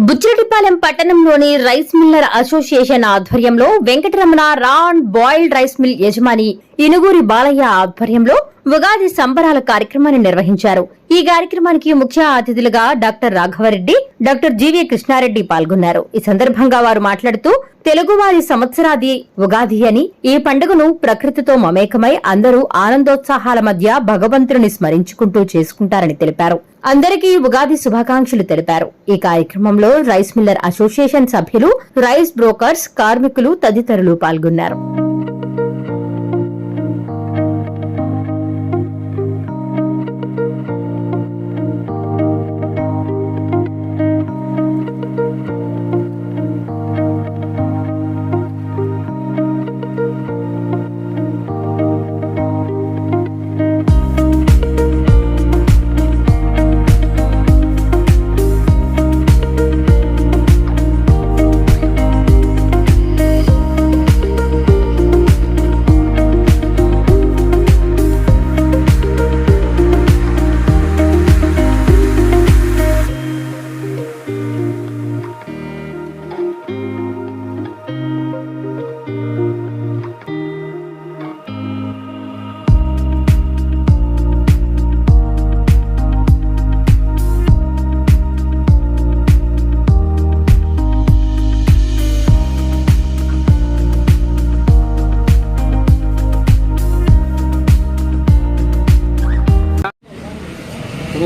బుచ్చిరెడ్డిపాలెం పట్టణంలోని rice miller association ఆధ్వర్యంలో వెంకటరమణ రా అండ్ బాయిల్డ్ రైస్ మిల్ యజమాని ఇనుగూరి బాలయ్య ఆధ్వర్యంలో ఉగాది సంబరాల కార్యక్రమాన్ని నిర్వహించారు. ఈ కార్యక్రమానికి ముఖ్య అతిథులుగా doctor Raghavareddy doctor GV Krishna Reddy పాల్గొన్నారు. ఈ సందర్భంగా వారు మాట్లాడుతూ తెలుగువారి సంవత్సరాది ఉగాది అని ఈ పండుగను ప్రకృతితో మమేకమై అందరూ ఆనందోత్సాహాల మధ్య భగవంతుని స్మరించుకుంటూ చేసుకుంటారని తెలిపారు. అందరికీ ఉగాది శుభాకాంక్షలు తెలిపారు. ఈ కార్యక్రమంలో రైస్ మిల్లర్ అసోసియేషన్ సభ్యులు రైస్ బ్రోకర్స్ కార్మికులు తదితరులు పాల్గొన్నారు.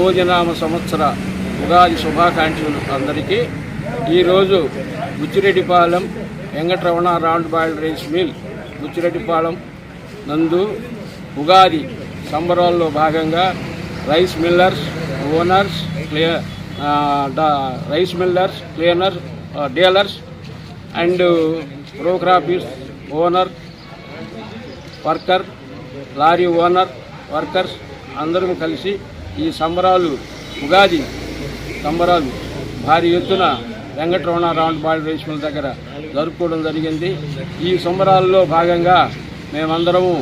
భోజనామ సంవత్సర ఉగాది శుభాకాంక్షలు అందరికీ. ఈరోజు Butchireddypalem Venkataramana round boiled rice mill Butchireddypalem నందు ఉగాది సంబరాల్లో భాగంగా rice millers owners క్లియ rice millers cleaner dealers and ప్రోగ్రాఫీస్ owner worker lorry owner workers అందరం కలిసి ఈ సంబరాలు ఉగాది సంబరాలు భారీ ఎత్తున వెంకటరమణ రౌండ్ బాల్ దగ్గర జరుపుకోవడం జరిగింది. ఈ సంబరాల్లో భాగంగా మేమందరము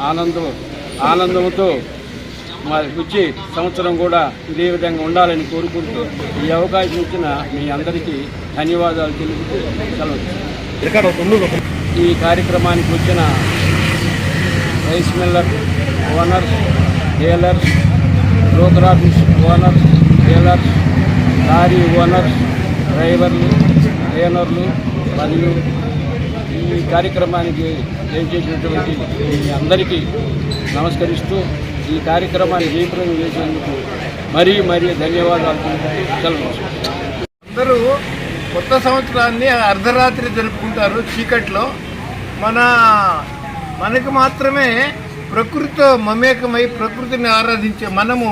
ఆనందం ఆనందంతో మరి వచ్చి సంవత్సరం కూడా ఇదే విధంగా ఉండాలని కోరుకుంటూ ఈ అవకాశం ఇచ్చిన మీ అందరికీ ధన్యవాదాలు తెలుపుతూ సెలవు ఈ కార్యక్రమానికి వచ్చిన rice miller owners dealers broker owners dealers lorry owners డ్రైవర్లు ట్రైనర్లు మరియు ఈ కార్యక్రమానికి ఏం చేసినటువంటి మీ అందరికీ నమస్కరిస్తూ ఈ కార్యక్రమాన్ని జయప్రదం చేసేందుకు మరీ మరీ ధన్యవాదాలు సెలవు అందరూ కొత్త సంవత్సరాన్ని అర్ధరాత్రి జరుపుకుంటారు చీకట్లో. మన మనకు మాత్రమే ప్రకృతితో మమేకమై ప్రకృతిని ఆరాధించే మనము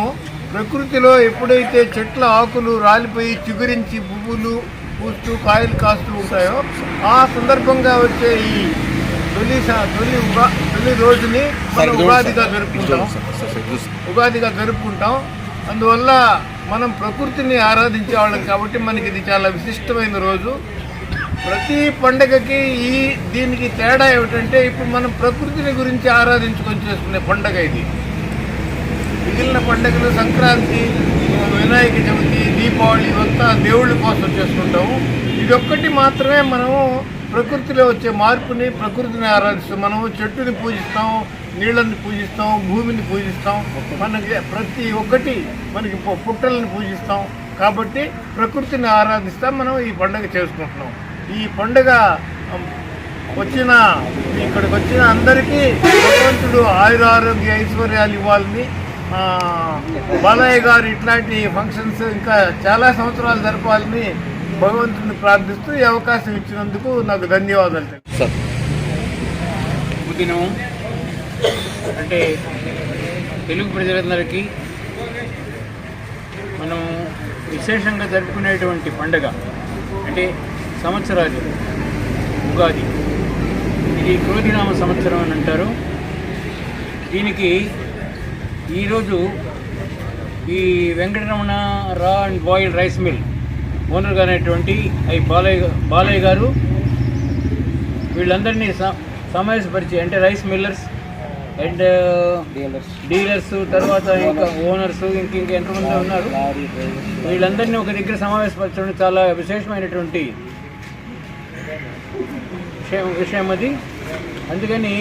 ప్రకృతిలో ఎప్పుడైతే చెట్ల ఆకులు రాలిపోయి చిగురించి పువ్వులు పూస్తూ కాయలు కాస్తూ ఉంటాయో ఆ సందర్భంగా వచ్చే ఈ తొలి తొలి ఉగా తొలి రోజుని మనం ఉగాదిగా జరుపుకుంటాం. ఉగాదిగా జరుపుకుంటాం. అందువల్ల మనం ప్రకృతిని ఆరాధించే వాళ్ళం కాబట్టి మనకి ఇది చాలా విశిష్టమైన రోజు. ప్రతి పండగకి ఈ దీనికి తేడా ఏమిటంటే ఇప్పుడు మనం ప్రకృతిని గురించి ఆరాధించుకొని చేసుకునే పండగ ఇది. మిగిలిన పండుగలు సంక్రాంతి వినాయక చవితి దీపావళి ఇవంతా దేవుళ్ళ కోసం చేసుకుంటాము. ఇదొక్కటి మాత్రమే మనము ప్రకృతిలో వచ్చే మార్పుని ప్రకృతిని ఆరాధిస్తాం. మనము చెట్టుని పూజిస్తాం నీళ్ళని పూజిస్తాం భూమిని పూజిస్తాం. మనకి ప్రతి ఒక్కటి మనకి పుట్టలను పూజిస్తాం. కాబట్టి ప్రకృతిని ఆరాధిస్తాం మనం ఈ పండుగ చేసుకుంటున్నాం. ఈ పండుగ వచ్చిన ఇక్కడికి వచ్చిన అందరికీ భగవంతుడు ఆయుర ఆరోగ్య ఐశ్వర్యాలు ఇవ్వాలని ఆ, బాలయ్య గారు ఇట్లాంటి ఫంక్షన్స్ ఇంకా చాలా సంవత్సరాలు జరపాలని భగవంతుడిని ప్రార్థిస్తూ ఈ అవకాశం ఇచ్చినందుకు నాకు ధన్యవాదాలు. పుదినం అంటే తెలుగు ప్రజలందరికీ మనం విశేషంగా జరుపుకునేటువంటి పండుగ అంటే సంవత్సరాలు ఉగాది. ఇది క్రోధినామ సంవత్సరం అని అంటారు. దీనికి ఈరోజు ఈ వెంకటరమణ రా and boiled rice mill owner అనేటువంటి ఐ బాలయ్య బాలయ్య గారు వీళ్ళందరినీ స- సమావేశపరిచి అంటే రైస్ మిల్లర్స్ అండ్ డీలర్స్. తర్వాత ఇంకా ఓనర్స్ ఇంక ఇంక ఎంతమంది ఉన్నారు. వీళ్ళందరినీ ఒక దగ్గర సమావేశపరచడం చాలా విశేషమైనటువంటి విషయం విషయం అది అందుకని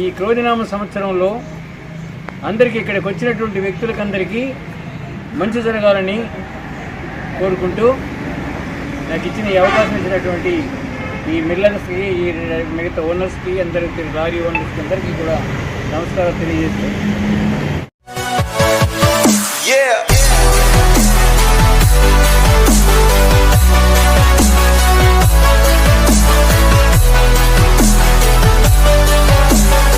ఈ క్రోధినామ సంవత్సరంలో అందరికీ ఇక్కడికి వచ్చినటువంటి వ్యక్తులకందరికీ మంచి జరగాలని కోరుకుంటూ నాకు ఇచ్చిన ఈ అవకాశం ఇచ్చినటువంటి ఈ మిల్లర్స్కి ఈ మిగతా ఓనర్స్కి అందరికీ లారీ ఓనర్స్కి అందరికీ కూడా నమస్కారం తెలియజేస్తూ.